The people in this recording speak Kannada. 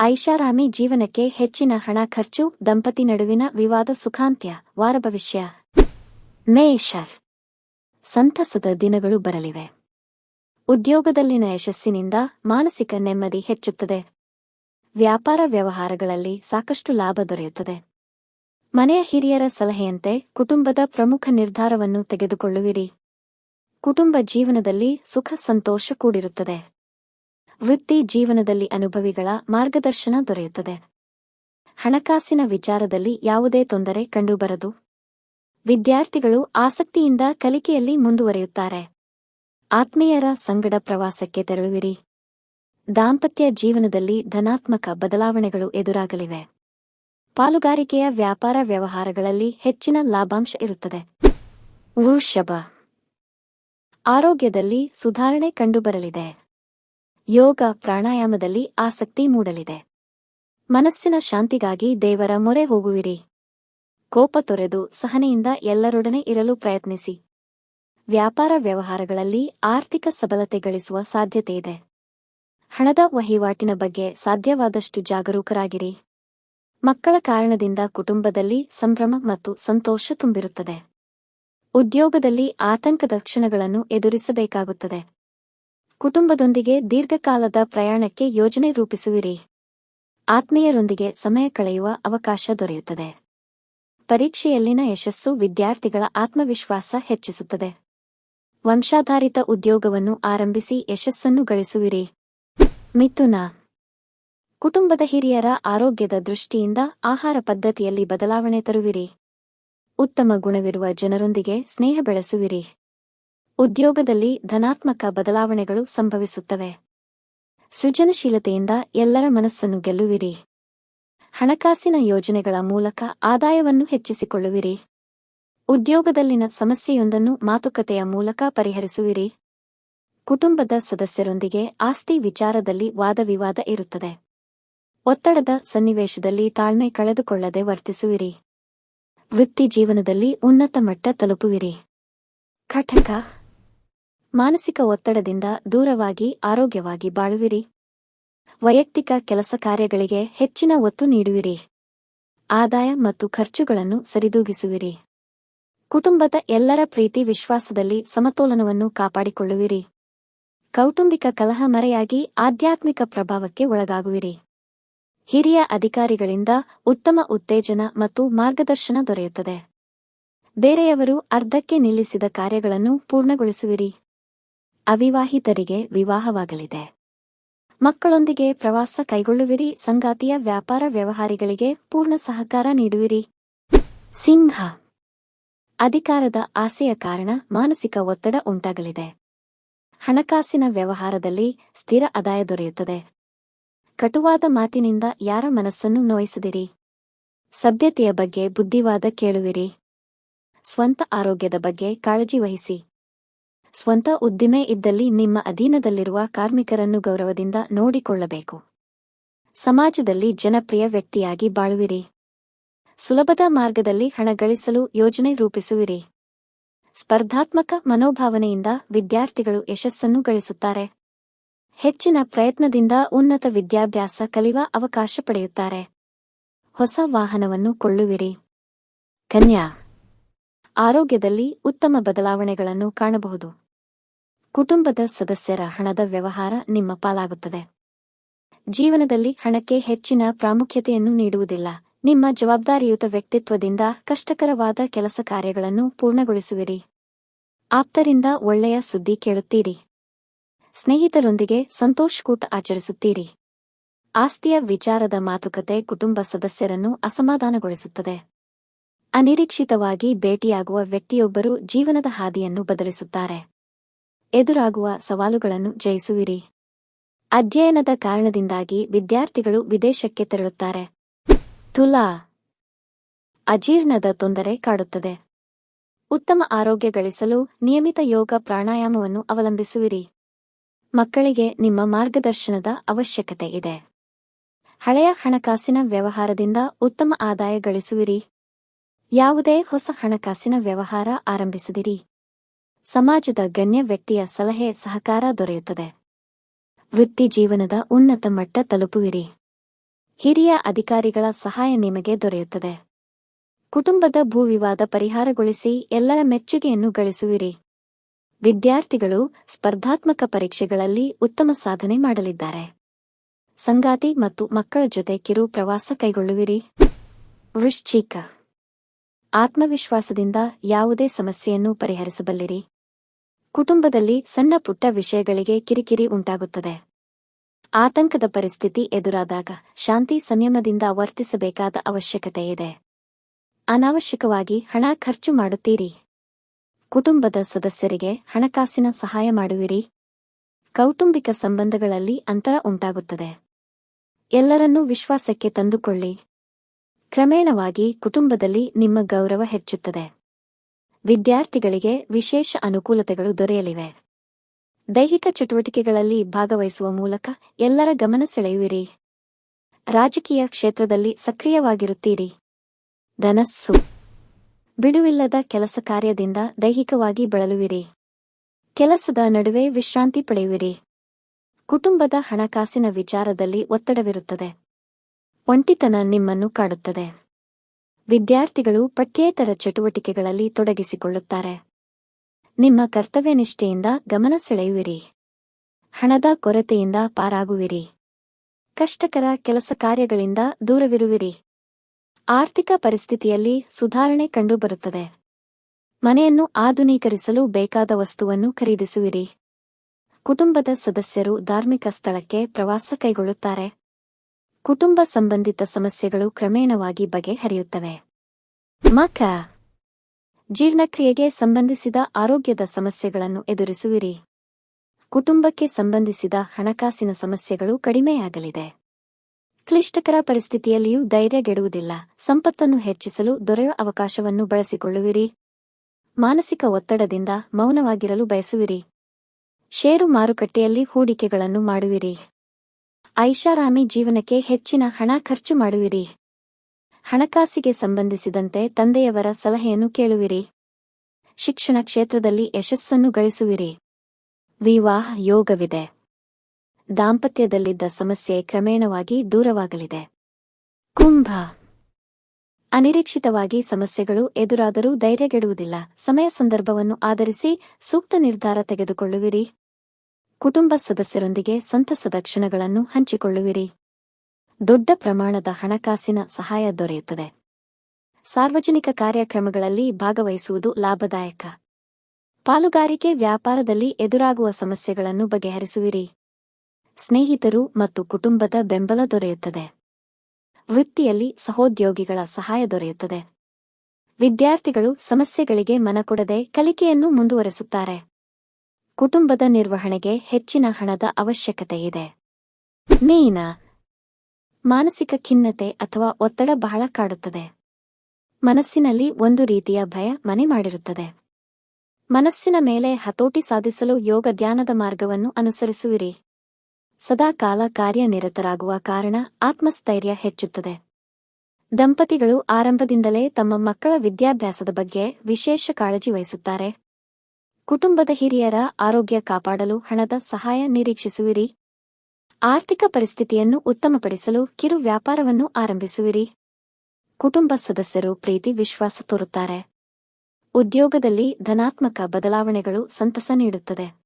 ಐಷಾರಾಮಿ ಜೀವನಕ್ಕೆ ಹೆಚ್ಚಿನ ಹಣ ಖರ್ಚು, ದಂಪತಿ ನಡುವಿನ ವಿವಾದ ಸುಖಾಂತ್ಯ, ವಾರ ಭವಿಷ್ಯ. ಮೇಷ ಸಂತಸದ ದಿನಗಳು ಬರಲಿವೆ. ಉದ್ಯೋಗದಲ್ಲಿನ ಯಶಸ್ಸಿನಿಂದ ಮಾನಸಿಕ ನೆಮ್ಮದಿ ಹೆಚ್ಚುತ್ತದೆ. ವ್ಯಾಪಾರ ವ್ಯವಹಾರಗಳಲ್ಲಿ ಸಾಕಷ್ಟು ಲಾಭ ದೊರೆಯುತ್ತದೆ. ಮನೆಯ ಹಿರಿಯರ ಸಲಹೆಯಂತೆ ಕುಟುಂಬದ ಪ್ರಮುಖ ನಿರ್ಧಾರವನ್ನು ತೆಗೆದುಕೊಳ್ಳುವಿರಿ. ಕುಟುಂಬ ಜೀವನದಲ್ಲಿ ಸುಖ, ಸಂತೋಷ ಕೂಡಿರುತ್ತದೆ. ವೃತ್ತಿ ಜೀವನದಲ್ಲಿ ಅನುಭವಿಗಳ ಮಾರ್ಗದರ್ಶನ ದೊರೆಯುತ್ತದೆ. ಹಣಕಾಸಿನ ವಿಚಾರದಲ್ಲಿ ಯಾವುದೇ ತೊಂದರೆ ಕಂಡುಬರದು. ವಿದ್ಯಾರ್ಥಿಗಳು ಆಸಕ್ತಿಯಿಂದ ಕಲಿಕೆಯಲ್ಲಿ ಮುಂದುವರಿಯುತ್ತಾರೆ. ಆತ್ಮೀಯರ ಸಂಗಡ ಪ್ರವಾಸಕ್ಕೆ ತೆರಳುವಿರಿ. ದಾಂಪತ್ಯ ಜೀವನದಲ್ಲಿ ಧನಾತ್ಮಕ ಬದಲಾವಣೆಗಳು ಎದುರಾಗಲಿವೆ. ಪಾಲುಗಾರಿಕೆಯ ವ್ಯಾಪಾರ ವ್ಯವಹಾರಗಳಲ್ಲಿ ಹೆಚ್ಚಿನ ಲಾಭಾಂಶ ಇರುತ್ತದೆ. ವೃಷಭ ಆರೋಗ್ಯದಲ್ಲಿ ಸುಧಾರಣೆ ಕಂಡುಬರಲಿದೆ. ಯೋಗ ಪ್ರಾಣಾಯಾಮದಲ್ಲಿ ಆಸಕ್ತಿ ಮೂಡಲಿದೆ. ಮನಸ್ಸಿನ ಶಾಂತಿಗಾಗಿ ದೇವರ ಮೊರೆ ಹೋಗುವಿರಿ. ಕೋಪ ತೊರೆದು ಸಹನೆಯಿಂದ ಎಲ್ಲರೊಡನೆ ಇರಲು ಪ್ರಯತ್ನಿಸಿ. ವ್ಯಾಪಾರ ವ್ಯವಹಾರಗಳಲ್ಲಿ ಆರ್ಥಿಕ ಸಬಲತೆ ಗಳಿಸುವ ಸಾಧ್ಯತೆಯಿದೆ ಹಣದ ವಹಿವಾಟಿನ ಬಗ್ಗೆ ಸಾಧ್ಯವಾದಷ್ಟು ಜಾಗರೂಕರಾಗಿರಿ. ಮಕ್ಕಳ ಕಾರಣದಿಂದ ಕುಟುಂಬದಲ್ಲಿ ಸಂಭ್ರಮ ಮತ್ತು ಸಂತೋಷ ತುಂಬಿರುತ್ತದೆ. ಉದ್ಯೋಗದಲ್ಲಿ ಆತಂಕದ ಕ್ಷಣಗಳನ್ನು ಎದುರಿಸಬೇಕಾಗುತ್ತದೆ. ಕುಟುಂಬದೊಂದಿಗೆ ದೀರ್ಘಕಾಲದ ಪ್ರಯಾಣಕ್ಕೆ ಯೋಜನೆ ರೂಪಿಸುವಿರಿ. ಆತ್ಮೀಯರೊಂದಿಗೆ ಸಮಯ ಕಳೆಯುವ ಅವಕಾಶ ದೊರೆಯುತ್ತದೆ. ಪರೀಕ್ಷೆಯಲ್ಲಿನ ಯಶಸ್ಸು ವಿದ್ಯಾರ್ಥಿಗಳ ಆತ್ಮವಿಶ್ವಾಸ ಹೆಚ್ಚಿಸುತ್ತದೆ. ವಂಶಾಧಾರಿತ ಉದ್ಯೋಗವನ್ನು ಆರಂಭಿಸಿ ಯಶಸ್ಸನ್ನು ಗಳಿಸುವಿರಿ. ಮಿಥುನ. ಕುಟುಂಬದ ಹಿರಿಯರ ಆರೋಗ್ಯದ ದೃಷ್ಟಿಯಿಂದ ಆಹಾರ ಪದ್ಧತಿಯಲ್ಲಿ ಬದಲಾವಣೆ ತರುವಿರಿ. ಉತ್ತಮ ಗುಣವಿರುವ ಜನರೊಂದಿಗೆ ಸ್ನೇಹ ಬೆಳೆಸುವಿರಿ. ಉದ್ಯೋಗದಲ್ಲಿ ಧನಾತ್ಮಕ ಬದಲಾವಣೆಗಳು ಸಂಭವಿಸುತ್ತವೆ. ಸೃಜನಶೀಲತೆಯಿಂದ ಎಲ್ಲರ ಮನಸ್ಸನ್ನು ಗೆಲ್ಲುವಿರಿ. ಹಣಕಾಸಿನ ಯೋಜನೆಗಳ ಮೂಲಕ ಆದಾಯವನ್ನು ಹೆಚ್ಚಿಸಿಕೊಳ್ಳುವಿರಿ. ಉದ್ಯೋಗದಲ್ಲಿನ ಸಮಸ್ಯೆಯೊಂದನ್ನು ಮಾತುಕತೆಯ ಮೂಲಕ ಪರಿಹರಿಸುವಿರಿ. ಕುಟುಂಬದ ಸದಸ್ಯರೊಂದಿಗೆ ಆಸ್ತಿ ವಿಚಾರದಲ್ಲಿ ವಾದವಿವಾದ ಇರುತ್ತದೆ. ಒತ್ತಡದ ಸನ್ನಿವೇಶದಲ್ಲಿ ತಾಳ್ಮೆ ಕಳೆದುಕೊಳ್ಳದೆ ವರ್ತಿಸುವಿರಿ. ವೃತ್ತಿ ಜೀವನದಲ್ಲಿ ಉನ್ನತ ಮಟ್ಟ ತಲುಪುವಿರಿ. ಕಟಕ ಮಾನಸಿಕ ಒತ್ತಡದಿಂದ ದೂರವಾಗಿ, ಆರೋಗ್ಯವಾಗಿ ಬಾಳುವಿರಿ. ವೈಯಕ್ತಿಕ ಕೆಲಸ ಕಾರ್ಯಗಳಿಗೆ ಹೆಚ್ಚಿನ ಒತ್ತು ನೀಡುವಿರಿ. ಆದಾಯ ಮತ್ತು ಖರ್ಚುಗಳನ್ನು ಸರಿದೂಗಿಸುವಿರಿ. ಕುಟುಂಬದ ಎಲ್ಲರ ಪ್ರೀತಿ ವಿಶ್ವಾಸದಲ್ಲಿ ಸಮತೋಲನವನ್ನು ಕಾಪಾಡಿಕೊಳ್ಳುವಿರಿ. ಕೌಟುಂಬಿಕ ಕಲಹ ಮರೆಯಾಗಿ ಆಧ್ಯಾತ್ಮಿಕ ಪ್ರಭಾವಕ್ಕೆ ಒಳಗಾಗುವಿರಿ. ಹಿರಿಯ ಅಧಿಕಾರಿಗಳಿಂದ ಉತ್ತಮ ಉತ್ತೇಜನ ಮತ್ತು ಮಾರ್ಗದರ್ಶನ ದೊರೆಯುತ್ತದೆ. ಬೇರೆಯವರು ಅರ್ಧಕ್ಕೆ ನಿಲ್ಲಿಸಿದ ಕಾರ್ಯಗಳನ್ನು ಪೂರ್ಣಗೊಳಿಸುವಿರಿ. ಅವಿವಾಹಿತರಿಗೆ ವಿವಾಹವಾಗಲಿದೆ. ಮಕ್ಕಳೊಂದಿಗೆ ಪ್ರವಾಸ ಕೈಗೊಳ್ಳುವಿರಿ, ಸಂಗಾತಿಯ ವ್ಯಾಪಾರ ವ್ಯವಹಾರಿಗಳಿಗೆ ಪೂರ್ಣ ಸಹಕಾರ ನೀಡುವಿರಿ. ಸಿಂಹ. ಅಧಿಕಾರದ ಆಸೆಯ ಕಾರಣ ಮಾನಸಿಕ ಒತ್ತಡ ಉಂಟಾಗಲಿದೆ. ಹಣಕಾಸಿನ ವ್ಯವಹಾರದಲ್ಲಿ ಸ್ಥಿರ ಆದಾಯ ದೊರೆಯುತ್ತದೆ. ಕಟುವಾದ ಮಾತಿನಿಂದ ಯಾರ ಮನಸ್ಸನ್ನು ನೋಯಿಸದಿರಿ. ಸಭ್ಯತೆಯ ಬಗ್ಗೆ ಬುದ್ಧಿವಾದ ಕೇಳುವಿರಿ. ಸ್ವಂತ ಆರೋಗ್ಯದ ಬಗ್ಗೆ ಕಾಳಜಿ ವಹಿಸಿ. ಸ್ವಂತ ಉದ್ದಿಮೆ ಇದ್ದಲ್ಲಿ ನಿಮ್ಮ ಅಧೀನದಲ್ಲಿರುವ ಕಾರ್ಮಿಕರನ್ನು ಗೌರವದಿಂದ ನೋಡಿಕೊಳ್ಳಬೇಕು. ಸಮಾಜದಲ್ಲಿ ಜನಪ್ರಿಯ ವ್ಯಕ್ತಿಯಾಗಿ ಬಾಳುವಿರಿ. ಸುಲಭದ ಮಾರ್ಗದಲ್ಲಿ ಹಣ ಗಳಿಸಲು ಯೋಜನೆ ರೂಪಿಸುವಿರಿ. ಸ್ಪರ್ಧಾತ್ಮಕ ಮನೋಭಾವನೆಯಿಂದ ವಿದ್ಯಾರ್ಥಿಗಳು ಯಶಸ್ಸನ್ನು ಗಳಿಸುತ್ತಾರೆ. ಹೆಚ್ಚಿನ ಪ್ರಯತ್ನದಿಂದ ಉನ್ನತ ವಿದ್ಯಾಭ್ಯಾಸ ಕಲಿಯುವ ಅವಕಾಶ ಪಡೆಯುತ್ತಾರೆ. ಹೊಸ ವಾಹನವನ್ನು ಕೊಳ್ಳುವಿರಿ. ಕನ್ಯಾ. ಆರೋಗ್ಯದಲ್ಲಿ ಉತ್ತಮ ಬದಲಾವಣೆಗಳನ್ನು ಕಾಣಬಹುದು. ಕುಟುಂಬದ ಸದಸ್ಯರ ಹಣದ ವ್ಯವಹಾರ ನಿಮ್ಮ ಪಾಲಾಗುತ್ತದೆ. ಜೀವನದಲ್ಲಿ ಹಣಕ್ಕೆ ಹೆಚ್ಚಿನ ಪ್ರಾಮುಖ್ಯತೆಯನ್ನು ನೀಡುವುದಿಲ್ಲ. ನಿಮ್ಮ ಜವಾಬ್ದಾರಿಯುತ ವ್ಯಕ್ತಿತ್ವದಿಂದ ಕಷ್ಟಕರವಾದ ಕೆಲಸ ಕಾರ್ಯಗಳನ್ನು ಪೂರ್ಣಗೊಳಿಸುವಿರಿ. ಆಪ್ತರಿಂದ ಒಳ್ಳೆಯ ಸುದ್ದಿ ಕೇಳುತ್ತೀರಿ. ಸ್ನೇಹಿತರೊಂದಿಗೆ ಸಂತೋಷಕೂಟ ಆಚರಿಸುತ್ತೀರಿ. ಆಸ್ತಿಯ ವಿಚಾರದ ಮಾತುಕತೆ ಕುಟುಂಬ ಸದಸ್ಯರನ್ನು ಅಸಮಾಧಾನಗೊಳಿಸುತ್ತದೆ. ಅನಿರೀಕ್ಷಿತವಾಗಿ ಭೇಟಿಯಾಗುವ ವ್ಯಕ್ತಿಯೊಬ್ಬರು ಜೀವನದ ಹಾದಿಯನ್ನು ಬದಲಿಸುತ್ತಾರೆ. ಎದುರಾಗುವ ಸವಾಲುಗಳನ್ನು ಜಯಿಸುವಿರಿ. ಅಧ್ಯಯನದ ಕಾರಣದಿಂದಾಗಿ ವಿದ್ಯಾರ್ಥಿಗಳು ವಿದೇಶಕ್ಕೆ ತೆರಳುತ್ತಾರೆ. ತುಲಾ. ಅಜೀರ್ಣದ ತೊಂದರೆ ಕಾಡುತ್ತದೆ. ಉತ್ತಮ ಆರೋಗ್ಯ ಗಳಿಸಲು ನಿಯಮಿತ ಯೋಗ ಪ್ರಾಣಾಯಾಮವನ್ನು ಅವಲಂಬಿಸುವಿರಿ. ಮಕ್ಕಳಿಗೆ ನಿಮ್ಮ ಮಾರ್ಗದರ್ಶನದ ಅವಶ್ಯಕತೆ ಇದೆ. ಹಳೆಯ ಹಣಕಾಸಿನ ವ್ಯವಹಾರದಿಂದ ಉತ್ತಮ ಆದಾಯ ಗಳಿಸುವಿರಿ. ಯಾವುದೇ ಹೊಸ ಹಣಕಾಸಿನ ವ್ಯವಹಾರ ಆರಂಭಿಸದಿರಿ. ಸಮಾಜದ ಗಣ್ಯ ವ್ಯಕ್ತಿಯ ಸಲಹೆ ಸಹಕಾರ ದೊರೆಯುತ್ತದೆ. ವೃತ್ತಿ ಜೀವನದ ಉನ್ನತ ಮಟ್ಟ ತಲುಪುವಿರಿ. ಹಿರಿಯ ಅಧಿಕಾರಿಗಳ ಸಹಾಯ ನಿಮಗೆ ದೊರೆಯುತ್ತದೆ. ಕುಟುಂಬದ ಭೂ ವಿವಾದ ಪರಿಹಾರಗೊಳಿಸಿ ಎಲ್ಲರ ಮೆಚ್ಚುಗೆಯನ್ನು ಗಳಿಸುವಿರಿ. ವಿದ್ಯಾರ್ಥಿಗಳು ಸ್ಪರ್ಧಾತ್ಮಕ ಪರೀಕ್ಷೆಗಳಲ್ಲಿ ಉತ್ತಮ ಸಾಧನೆ ಮಾಡಲಿದ್ದಾರೆ. ಸಂಗಾತಿ ಮತ್ತು ಮಕ್ಕಳ ಜೊತೆ ಕಿರು ಪ್ರವಾಸ ಕೈಗೊಳ್ಳುವಿರಿ. ವೃಶ್ಚಿಕ. ಆತ್ಮವಿಶ್ವಾಸದಿಂದ ಯಾವುದೇ ಸಮಸ್ಯೆಯನ್ನು ಪರಿಹರಿಸಬಲ್ಲಿರಿ. ಕುಟುಂಬದಲ್ಲಿ ಸಣ್ಣ ಪುಟ್ಟ ವಿಷಯಗಳಿಗೆ ಕಿರಿಕಿರಿ ಉಂಟಾಗುತ್ತದೆ. ಆತಂಕದ ಪರಿಸ್ಥಿತಿ ಎದುರಾದಾಗ ಶಾಂತಿ ಸಂಯಮದಿಂದ ವರ್ತಿಸಬೇಕಾದ ಅವಶ್ಯಕತೆ ಇದೆ ಅನಾವಶ್ಯಕವಾಗಿ ಹಣ ಖರ್ಚು ಮಾಡುತ್ತೀರಿ. ಕುಟುಂಬದ ಸದಸ್ಯರಿಗೆ ಹಣಕಾಸಿನ ಸಹಾಯ ಮಾಡುವಿರಿ. ಕೌಟುಂಬಿಕ ಸಂಬಂಧಗಳಲ್ಲಿ ಅಂತರ ಉಂಟಾಗುತ್ತದೆ. ಎಲ್ಲರನ್ನೂ ವಿಶ್ವಾಸಕ್ಕೆ ತಂದುಕೊಳ್ಳಿ. ಕ್ರಮೇಣವಾಗಿ ಕುಟುಂಬದಲ್ಲಿ ನಿಮ್ಮ ಗೌರವ ಹೆಚ್ಚುತ್ತದೆ. ವಿದ್ಯಾರ್ಥಿಗಳಿಗೆ ವಿಶೇಷ ಅನುಕೂಲತೆಗಳು ದೊರೆಯಲಿವೆ. ದೈಹಿಕ ಚಟುವಟಿಕೆಗಳಲ್ಲಿ ಭಾಗವಹಿಸುವ ಮೂಲಕ ಎಲ್ಲರ ಗಮನ ಸೆಳೆಯುವಿರಿ. ರಾಜಕೀಯ ಕ್ಷೇತ್ರದಲ್ಲಿ ಸಕ್ರಿಯವಾಗಿರುತ್ತೀರಿ. ಧನಸ್ಸು. ಬಿಡುವಿಲ್ಲದ ಕೆಲಸ ಕಾರ್ಯದಿಂದ ದೈಹಿಕವಾಗಿ ಬಳಲುವಿರಿ. ಕೆಲಸದ ನಡುವೆ ವಿಶ್ರಾಂತಿ ಪಡೆಯುವಿರಿ. ಕುಟುಂಬದ ಹಣಕಾಸಿನ ವಿಚಾರದಲ್ಲಿ ಒತ್ತಡವಿರುತ್ತದೆ. ಒಂಟಿತನ ನಿಮ್ಮನ್ನು ಕಾಡುತ್ತದೆ. ವಿದ್ಯಾರ್ಥಿಗಳು ಪಠ್ಯೇತರ ಚಟುವಟಿಕೆಗಳಲ್ಲಿ ತೊಡಗಿಸಿಕೊಳ್ಳುತ್ತಾರೆ. ನಿಮ್ಮ ಕರ್ತವ್ಯನಿಷ್ಠೆಯಿಂದ ಗಮನ ಸೆಳೆಯುವಿರಿ. ಹಣದ ಕೊರತೆಯಿಂದ ಪಾರಾಗುವಿರಿ. ಕಷ್ಟಕರ ಕೆಲಸ ಕಾರ್ಯಗಳಿಂದ ದೂರವಿರುವಿರಿ. ಆರ್ಥಿಕ ಪರಿಸ್ಥಿತಿಯಲ್ಲಿ ಸುಧಾರಣೆ ಕಂಡುಬರುತ್ತದೆ. ಮನೆಯನ್ನು ಆಧುನೀಕರಿಸಲು ಬೇಕಾದ ವಸ್ತುವನ್ನು ಖರೀದಿಸುವಿರಿ. ಕುಟುಂಬದ ಸದಸ್ಯರು ಧಾರ್ಮಿಕ ಸ್ಥಳಕ್ಕೆ ಪ್ರವಾಸ ಕೈಗೊಳ್ಳುತ್ತಾರೆ. ಕುಟುಂಬ ಸಂಬಂಧಿತ ಸಮಸ್ಯೆಗಳು ಕ್ರಮೇಣವಾಗಿ ಬಗೆಹರಿಯುತ್ತವೆ. ಮಕ. ಜೀರ್ಣಕ್ರಿಯೆಗೆ ಸಂಬಂಧಿಸಿದ ಆರೋಗ್ಯದ ಸಮಸ್ಯೆಗಳನ್ನು ಎದುರಿಸುವಿರಿ. ಕುಟುಂಬಕ್ಕೆ ಸಂಬಂಧಿಸಿದ ಹಣಕಾಸಿನ ಸಮಸ್ಯೆಗಳು ಕಡಿಮೆಯಾಗಲಿದೆ. ಕ್ಲಿಷ್ಟಕರ ಪರಿಸ್ಥಿತಿಯಲ್ಲಿಯೂ ಧೈರ್ಯಗೆಡುವುದಿಲ್ಲ ಸಂಪತ್ತನ್ನು ಹೆಚ್ಚಿಸಲು ದೊರೆಯುವ ಅವಕಾಶವನ್ನು ಬಳಸಿಕೊಳ್ಳುವಿರಿ. ಮಾನಸಿಕ ಒತ್ತಡದಿಂದ ಮೌನವಾಗಿರಲು ಬಯಸುವಿರಿ. ಷೇರು ಮಾರುಕಟ್ಟೆಯಲ್ಲಿ ಹೂಡಿಕೆಗಳನ್ನು ಮಾಡುವಿರಿ. ಐಷಾರಾಮಿ ಜೀವನಕ್ಕೆ ಹೆಚ್ಚಿನ ಹಣ ಖರ್ಚು ಮಾಡುವಿರಿ. ಹಣಕಾಸಿಗೆ ಸಂಬಂಧಿಸಿದಂತೆ ತಂದೆಯವರ ಸಲಹೆಯನ್ನು ಕೇಳುವಿರಿ. ಶಿಕ್ಷಣ ಕ್ಷೇತ್ರದಲ್ಲಿ ಯಶಸ್ಸನ್ನು ಗಳಿಸುವಿರಿ. ವಿವಾಹ ಯೋಗವಿದೆ. ದಾಂಪತ್ಯದಲ್ಲಿದ್ದ ಸಮಸ್ಯೆ ಕ್ರಮೇಣವಾಗಿ ದೂರವಾಗಲಿದೆ. ಕುಂಭ. ಅನಿರೀಕ್ಷಿತವಾಗಿ ಸಮಸ್ಯೆಗಳು ಎದುರಾದರೂ ಧೈರ್ಯಗೆಡುವುದಿಲ್ಲ. ಸಮಯ ಸಂದರ್ಭವನ್ನು ಆಧರಿಸಿ ಸೂಕ್ತ ನಿರ್ಧಾರ ತೆಗೆದುಕೊಳ್ಳುವಿರಿ. ಕುಟುಂಬ ಸದಸ್ಯರೊಂದಿಗೆ ಸಂತಸದ ಕ್ಷಣಗಳನ್ನು ಹಂಚಿಕೊಳ್ಳುವಿರಿ. ದೊಡ್ಡ ಪ್ರಮಾಣದ ಹಣಕಾಸಿನ ಸಹಾಯ ದೊರೆಯುತ್ತದೆ. ಸಾರ್ವಜನಿಕ ಕಾರ್ಯಕ್ರಮಗಳಲ್ಲಿ ಭಾಗವಹಿಸುವುದು ಲಾಭದಾಯಕ. ಪಾಲುಗಾರಿಕೆ ವ್ಯಾಪಾರದಲ್ಲಿ ಎದುರಾಗುವ ಸಮಸ್ಯೆಗಳನ್ನು ಬಗೆಹರಿಸುವಿರಿ. ಸ್ನೇಹಿತರು ಮತ್ತು ಕುಟುಂಬದ ಬೆಂಬಲ ದೊರೆಯುತ್ತದೆ. ವೃತ್ತಿಯಲ್ಲಿ ಸಹೋದ್ಯೋಗಿಗಳ ಸಹಾಯ ದೊರೆಯುತ್ತದೆ. ವಿದ್ಯಾರ್ಥಿಗಳು ಸಮಸ್ಯೆಗಳಿಗೆ ಮನಕೊಡದೆ ಕಲಿಕೆಯನ್ನು ಮುಂದುವರೆಸುತ್ತಾರೆ. ಕುಟುಂಬದ ನಿರ್ವಹಣೆಗೆ ಹೆಚ್ಚಿನ ಹಣದ ಅವಶ್ಯಕತೆಯಿದೆ. ಮೀನ ಮಾನಸಿಕ ಖಿನ್ನತೆ ಅಥವಾ ಒತ್ತಡ ಬಹಳ ಕಾಡುತ್ತದೆ. ಮನಸ್ಸಿನಲ್ಲಿ ಒಂದು ರೀತಿಯ ಭಯ ಮನೆ ಮಾಡಿರುತ್ತದೆ. ಮನಸ್ಸಿನ ಮೇಲೆ ಹತೋಟಿ ಸಾಧಿಸಲು ಯೋಗ ಧ್ಯಾನದ ಮಾರ್ಗವನ್ನು ಅನುಸರಿಸುವಿರಿ. ಸದಾಕಾಲ ಕಾರ್ಯನಿರತರಾಗುವ ಕಾರಣ ಆತ್ಮಸ್ಥೈರ್ಯ ಹೆಚ್ಚುತ್ತದೆ. ದಂಪತಿಗಳು ಆರಂಭದಿಂದಲೇ ತಮ್ಮ ಮಕ್ಕಳ ವಿದ್ಯಾಭ್ಯಾಸದ ಬಗ್ಗೆ ವಿಶೇಷ ಕಾಳಜಿ ವಹಿಸುತ್ತಾರೆ. ಕುಟುಂಬದ ಹಿರಿಯರ ಆರೋಗ್ಯ ಕಾಪಾಡಲು ಹಣದ ಸಹಾಯ ನಿರೀಕ್ಷಿಸುವಿರಿ. ಆರ್ಥಿಕ ಪರಿಸ್ಥಿತಿಯನ್ನು ಉತ್ತಮಪಡಿಸಲು ಕಿರು ವ್ಯಾಪಾರವನ್ನು ಆರಂಭಿಸುವಿರಿ. ಕುಟುಂಬ ಸದಸ್ಯರು ಪ್ರೀತಿ ವಿಶ್ವಾಸ ತೋರುತ್ತಾರೆ. ಉದ್ಯೋಗದಲ್ಲಿ ಧನಾತ್ಮಕ ಬದಲಾವಣೆಗಳು ಸಂತಸ ನೀಡುತ್ತದೆ.